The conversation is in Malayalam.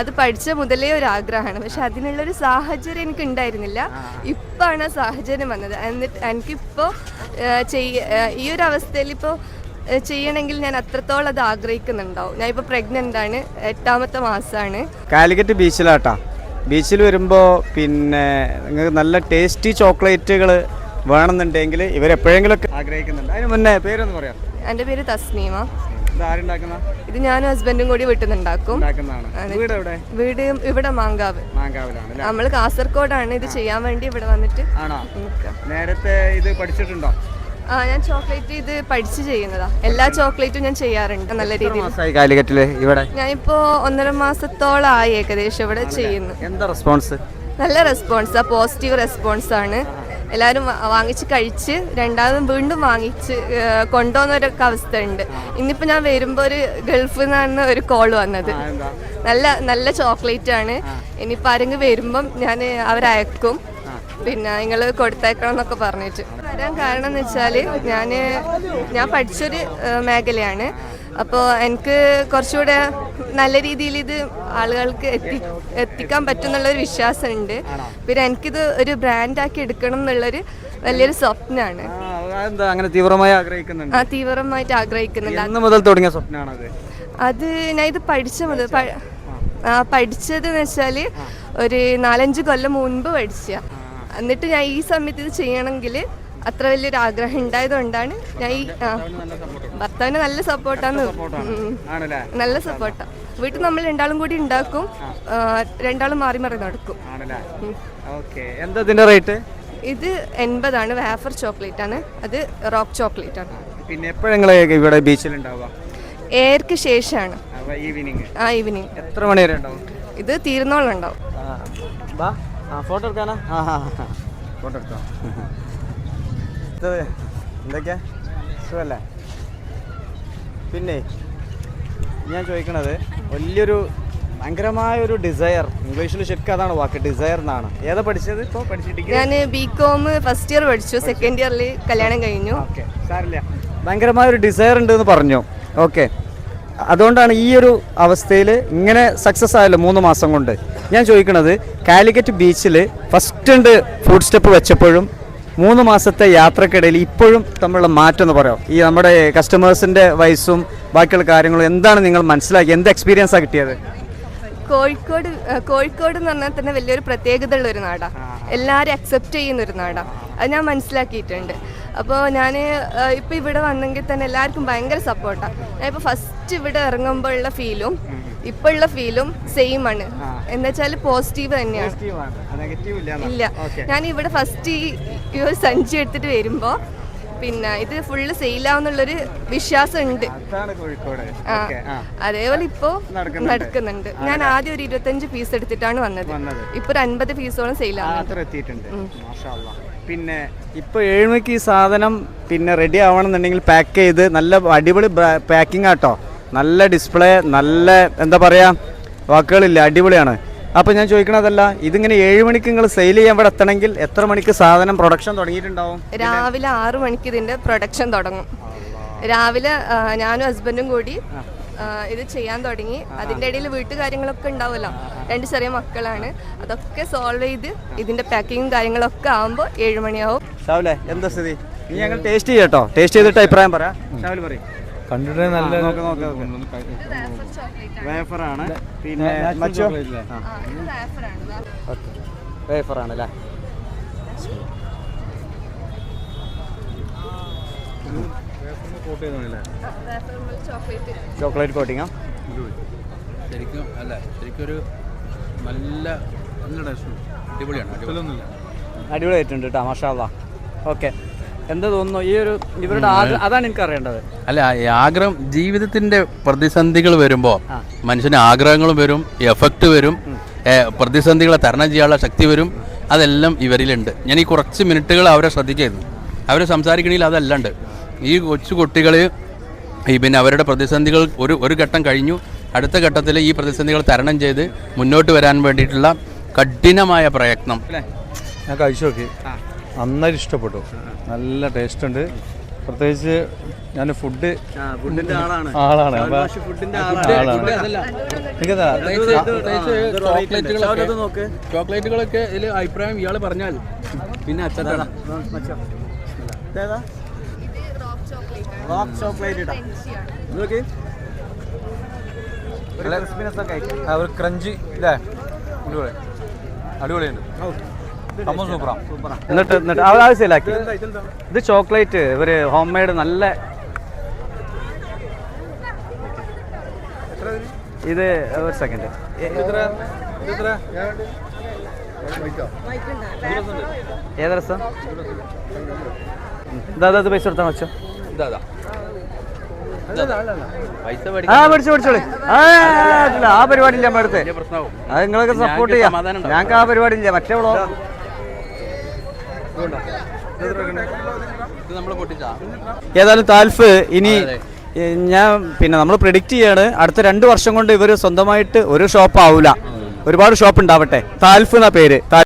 അത് പഠിച്ച മുതലേ ഒരു ആഗ്രഹമാണ് പക്ഷെ അതിനുള്ളൊരു സാഹചര്യം എനിക്ക് ഉണ്ടായിരുന്നില്ല ഇപ്പാണ് ആ സാഹചര്യം വന്നത്. എന്നിട്ട് എനിക്കിപ്പോൾ ചെയ്യ ഈ ഒരു അവസ്ഥയിൽ ഇപ്പോ ചെയ്യണമെങ്കിൽ ഞാൻ അത്രത്തോളം അത് ആഗ്രഹിക്കുന്നുണ്ടാവും. ഞാൻ ഇപ്പോൾ പ്രഗ്നന്റ് ആണ്. എട്ടാമത്തെ മാസമാണ് കാലിക്കറ്റ് ബീച്ചിലാട്ടാ. ബീച്ചിൽ വരുമ്പോ പിന്നെ നിങ്ങൾക്ക് നല്ല ടേസ്റ്റി ചോക്ലേറ്റുകൾ വേണമെന്നുണ്ടെങ്കിൽ ഇവരെപ്പോഴെങ്കിലുമൊക്കെ ആഗ്രഹിക്കുന്നുണ്ട്. അതിന് മുന്നേ പേരൊന്ന് പറയാം. എന്റെ പേര് തസ്നീമ. ഇത് ഞാനും ഹസ്ബൻഡും കൂടി വീട്ടിൽ വീട് ഇവിടെ മാങ്കാവ്. നമ്മൾ കാസർഗോഡാണ് ഇത് ചെയ്യാൻ വേണ്ടി ഇവിടെ വന്നിട്ട് നേരത്തെ ഇത് പഠിച്ചിട്ടുണ്ടോ? ആ ഞാൻ ചോക്ലേറ്റ് ഇത് പഠിച്ച് ചെയ്യുന്നതാ. എല്ലാ ചോക്ലേറ്റും ഞാൻ ചെയ്യാറുണ്ട് നല്ല രീതിയിൽ ഇവിടെ? ഞാനിപ്പോ ഒന്നര മാസത്തോളായി ഏകദേശം ഇവിടെ ചെയ്യുന്നു. എന്താ റെസ്പോൺസ് നല്ല റെസ്പോൺസാ പോസിറ്റീവ് റെസ്പോൺസ് ആണ്? എല്ലാവരും വാങ്ങിച്ച് കഴിച്ച് രണ്ടാമതും വീണ്ടും വാങ്ങിച്ച് കൊണ്ടുപോകുന്നൊരൊക്കെ അവസ്ഥ ഉണ്ട് ഇന്നിപ്പോൾ ഞാൻ വരുമ്പോൾ ഒരു ഗൾഫിൽ നിന്നാണ് ഒരു കോൾ വന്നത്. നല്ല നല്ല ചോക്ലേറ്റ് ആണ്. ഇനിയിപ്പോൾ ആരെങ്കിലും വരുമ്പം ഞാൻ അവരയക്കും. പിന്നെ നിങ്ങൾ കൊടുത്തേക്കണം എന്നൊക്കെ പറഞ്ഞിട്ട്. വരാൻ കാരണം എന്ന് വെച്ചാൽ ഞാൻ ഞാൻ പഠിച്ചൊരു മേഖലയാണ്. അപ്പോൾ എനിക്ക് കുറച്ചുകൂടെ നല്ല രീതിയിൽ ഇത് ആളുകൾക്ക് എത്തി എത്തിക്കാൻ പറ്റും എന്നുള്ളൊരു വിശ്വാസമുണ്ട്. പിന്നെ എനിക്കിത് ഒരു ബ്രാൻഡാക്കി എടുക്കണം എന്നുള്ളൊരു വലിയൊരു സ്വപ്നമാണ് എന്താ അങ്ങനെ തീവ്രമായി ആഗ്രഹിക്കുന്നുണ്ട്? ആ തീവ്രമായിട്ട് ആഗ്രഹിക്കുന്നുണ്ട്. അന്ന് മുതൽ തുടങ്ങിയ സ്വപ്നമാണത് അത് ഞാൻ ഇത് പഠിച്ച മുതൽ പഠിച്ചത് എന്ന് വെച്ചാൽ ഒരു നാലഞ്ച് കൊല്ലം മുൻപ് പഠിച്ച എന്നിട്ട് ഞാൻ ഈ സമയത്ത് ഇത് ചെയ്യണമെങ്കിൽ അത്ര വലിയൊരു ആഗ്രഹം ഉണ്ടായതുകൊണ്ടാണ് ഞാൻ ഈ ആ. ഭർത്താവിന് നല്ല സപ്പോർട്ടാണ്. നല്ല സപ്പോർട്ടാ. വീട്ടിൽ നമ്മൾ രണ്ടാളും കൂടി ഉണ്ടാക്കും. ആ, രണ്ടാളും മാറി മാറി നടക്കും. ആണല്ലേ? ഓക്കെ. എന്താ ഇതിന്റെ റേറ്റ്? ഇത് എൺപതാണ്. വേഫർ ചോക്ലേറ്റ് ആണ് അത് റോക്ക് ചോക്ലേറ്റ് ആണ് പിന്നെ എപ്പോഴെങ്കിലും ഇവിടെ ബീച്ചിൽ ഉണ്ടാവുക ഏർക്ക് ശേഷമാണ് ഈവനിങ്. ആ ഈവനിങ്. എത്ര മണി വരെ ഉണ്ടാവും ഇത് തീരുന്നോളം ഉണ്ടാവും ബാ. ആ ഫോട്ടോ എടുക്കാനാ? ഫോട്ടോ എടുത്തോ. ഇത് എന്തൊക്കെയാ? സുഖല്ലേ? പിന്നെ ഞാൻ ചോദിക്കണത് വലിയൊരു ഭയങ്കരമായ ഒരു ഡിസയർ ഇംഗ്ലീഷിൽ ശരിക്കും അതാണ് വാക്ക് ഡിസയർ എന്നാണ്. ഏതാ പഠിച്ചത് ഇപ്പോൾ പഠിച്ചിട്ട് ഞാൻ ബി കോം ഫസ്റ്റ് ഇയർ പഠിച്ചു സെക്കൻഡ് ഇയറിൽ കല്യാണം കഴിഞ്ഞു. ഓക്കെ സാരില്ല ഭയങ്കരമായ ഒരു ഡിസയർ ഉണ്ട് എന്ന് പറഞ്ഞു. ഓക്കെ. അതുകൊണ്ടാണ് ഈ ഒരു അവസ്ഥയിൽ ഇങ്ങനെ സക്സസ് ആയല്ലോ മൂന്ന് മാസം കൊണ്ട്. ഞാൻ ചോദിക്കണത് കാലിക്കറ്റ് ബീച്ചിൽ ഫസ്റ്റ് ഉണ്ട് ഫുഡ് സ്റ്റെപ്പ് വെച്ചപ്പോഴും മൂന്ന് മാസത്തെ യാത്രക്കിടയിൽ ഇപ്പോഴും തമ്മിലുള്ള മാറ്റം എന്ന് പറയാം. ഈ നമ്മുടെ കസ്റ്റമേഴ്സിന്റെ വയസ്സും ബാക്കിയുള്ള കാര്യങ്ങളും എന്താണ് നിങ്ങൾ മനസ്സിലാക്കി എന്ത് എക്സ്പീരിയൻസാണ് കിട്ടിയത്? കോഴിക്കോട് കോഴിക്കോട് എന്ന് പറഞ്ഞാൽ തന്നെ വലിയൊരു പ്രത്യേകത ഉള്ള ഒരു നാടാണ് എല്ലാവരും അക്സെപ്റ്റ് ചെയ്യുന്ന ഒരു നാടാണ് അത് ഞാൻ മനസ്സിലാക്കിയിട്ടുണ്ട്. അപ്പോൾ ഞാൻ ഇപ്പോൾ ഇവിടെ വന്നെങ്കിൽ തന്നെ എല്ലാവർക്കും ഭയങ്കര സപ്പോർട്ടാണ് ഞാൻ ഇപ്പോൾ ഫസ്റ്റ് ഇവിടെ ഇറങ്ങുമ്പോഴുള്ള ഫീലും ഇപ്പോൾ ഉള്ള ഫീലും സെയിം ആണ്. എന്ന് വെച്ചാൽ പോസിറ്റീവ് തന്നെയാണ്. ഇല്ല ഞാൻ ഇവിടെ ഫസ്റ്റ് ഈ ഒരു സഞ്ചി എടുത്തിട്ട് വരുമ്പോ പിന്നെ ഇത് ഫുള്ള് സെയിലാവുന്നുള്ളൊരു വിശ്വാസം ഉണ്ട് അതേപോലെ ഇപ്പോ നടക്കുന്നുണ്ട്. ഞാൻ ആദ്യം ഒരു ഇരുപത്തഞ്ച് പീസ് എടുത്തിട്ടാണ് വന്നത്. ഇപ്പൊ ഒരു അൻപത് പീസോളം സെയിലാവുന്നുണ്ട്. പിന്നെ ഇപ്പൊ ഏഴുമണിക്ക് ഈ സാധനം പിന്നെ റെഡി ആവണമെന്നുണ്ടെങ്കിൽ പാക്ക് ചെയ്ത് നല്ല അടിപൊളി പാക്കിംഗ് ആട്ടോ നല്ല ഡിസ്പ്ലേ നല്ല എന്താ പറയുക വാക്കുകളില്ല അടിപൊളിയാണ്. അപ്പോൾ ഞാൻ ചോദിക്കണതല്ല ഇതിങ്ങനെ ഏഴ് മണിക്ക് നിങ്ങൾ സെയിൽ ചെയ്യാൻ ഇവിടെ എത്തണമെങ്കിൽ എത്ര മണിക്ക് സാധനം പ്രൊഡക്ഷൻ തുടങ്ങിയിട്ടുണ്ടാവും? രാവിലെ ആറു മണിക്ക് ഇതിന്റെ പ്രൊഡക്ഷൻ തുടങ്ങും. രാവിലെ ഞാനും ഹസ്ബൻഡും കൂടി ഇത് ചെയ്യാൻ തുടങ്ങി. അതിന്റെ ഇടയിൽ വീട്ടുകാര്യങ്ങളൊക്കെ ഉണ്ടാവുമല്ലോ രണ്ട് ചെറിയ മക്കളാണ്. അതൊക്കെ സോൾവ് ചെയ്ത് ഇതിന്റെ പാക്കിങ്ങും കാര്യങ്ങളൊക്കെ ആകുമ്പോൾ ഏഴ് മണിയാവും. ഷാവിലെ എന്താ സ്ഥിതി? നീ ഞങ്ങൾ ടേസ്റ്റ് ചെയ്യട്ടോ ടേസ്റ്റ് ചെയ്തിട്ട് അഭിപ്രായം പറയാം പറയും. കണ്ടിട്ട് നല്ല നോക്ക് നോക്ക് നോക്ക്. വേഫറാണ് പിന്നെ മച്ചോ? വേഫറാണ് അല്ലേ? ചോക്ലേറ്റ് കോട്ടിങ്ങാ? ശരിക്കും അല്ല ശരിക്കും ഒരു നല്ല നല്ല ടേസ്റ്റ് അടിപൊളിയാണ് അടിപൊളി. അടിപൊളിയായിട്ടുണ്ട് കേട്ടോ മഷാ ഓക്കെ. എന്താ തോന്നുന്നു? ഈ ഒരു ഇവരുടെ അതാണ് എനിക്ക് അറിയേണ്ടത് അല്ല ഈ ആഗ്രഹം ജീവിതത്തിന്റെ പ്രതിസന്ധികൾ വരുമ്പോൾ മനുഷ്യന് ആഗ്രഹങ്ങളും വരും എഫക്റ്റ് വരും പ്രതിസന്ധികളെ തരണം ചെയ്യാനുള്ള ശക്തി വരും. അതെല്ലാം ഇവരിലുണ്ട്. ഞാൻ ഈ കുറച്ച് മിനിറ്റുകൾ അവരെ ശ്രദ്ധിക്കായിരുന്നു. അവർ സംസാരിക്കണമെങ്കിൽ അതല്ലാണ്ട്. ഈ കൊച്ചു കുട്ടികൾ ഈ പിന്നെ അവരുടെ പ്രതിസന്ധികൾ ഒരു ഒരു ഘട്ടം കഴിഞ്ഞു. അടുത്ത ഘട്ടത്തിൽ ഈ പ്രതിസന്ധികൾ തരണം ചെയ്ത് മുന്നോട്ട് വരാൻ വേണ്ടിയിട്ടുള്ള കഠിനമായ പ്രയത്നം. ഞാൻ കഴിച്ചു നോക്കി. നന്നായിട്ട് ഇഷ്ടപ്പെട്ടു. നല്ല ടേസ്റ്റ് ഉണ്ട്. പ്രത്യേകിച്ച് ഞാൻ ഫുഡ് ഫുഡിന്റെ ആളാണ്. ആളാണ്. ഫുഡിന്റെ ആളാണ്. എനിക്കതാ ചോക്ലേറ്റുകളൊക്കെ നോക്ക്. ചോക്ലേറ്റുകളൊക്കെ ഇതിൽ അഭിപ്രായം ഇയാൾ പറഞ്ഞാൽ പിന്നെ അച്ഛനാണ് റോക്ക് ചോക്ലേറ്റ് ഇടാം. നോക്കി. ഒരു ക്രഞ്ചി ഇല്ലേ അടിപൊളി. അടിപൊളിയുണ്ട്. സംഭവം സൂപ്പറാ എന്നിട്ട് എന്നിട്ട് അത് ആവശ്യമില്ലാക്കി ഇത് ചോക്ലേറ്റ് ഒരു ഹോം മെയ്ഡ് നല്ല ഇത് ഒരു സെക്കൻഡ് ഏത് രസം ദാദാ ഇത് പൈസ കൊടുത്താൽ വെച്ചോ ആ പഠിച്ചു പഠിച്ചോളി ആ പരിപാടി ഇല്ല നമ്മുടെ അടുത്ത് അത് നിങ്ങളൊക്കെ സപ്പോർട്ട് ചെയ്യാം ഞങ്ങൾക്ക് ആ പരിപാടി ഇല്ല മറ്റേ വ്ളോ ഇത് നമ്മൾ പൊട്ടിച്ചാ ഏതായാലും താൽഫ് ഇനി ഞാൻ പിന്നെ നമ്മൾ പ്രിഡിക്റ്റ് ചെയ്യാണ്. അടുത്ത രണ്ട് വർഷം കൊണ്ട് ഇവർ സ്വന്തമായിട്ട് ഒരു ഷോപ്പ് ആവൂല. ഒരുപാട് ഷോപ്പ് ഉണ്ടാവട്ടെ. താൽഫ് എന്നാ പേര്.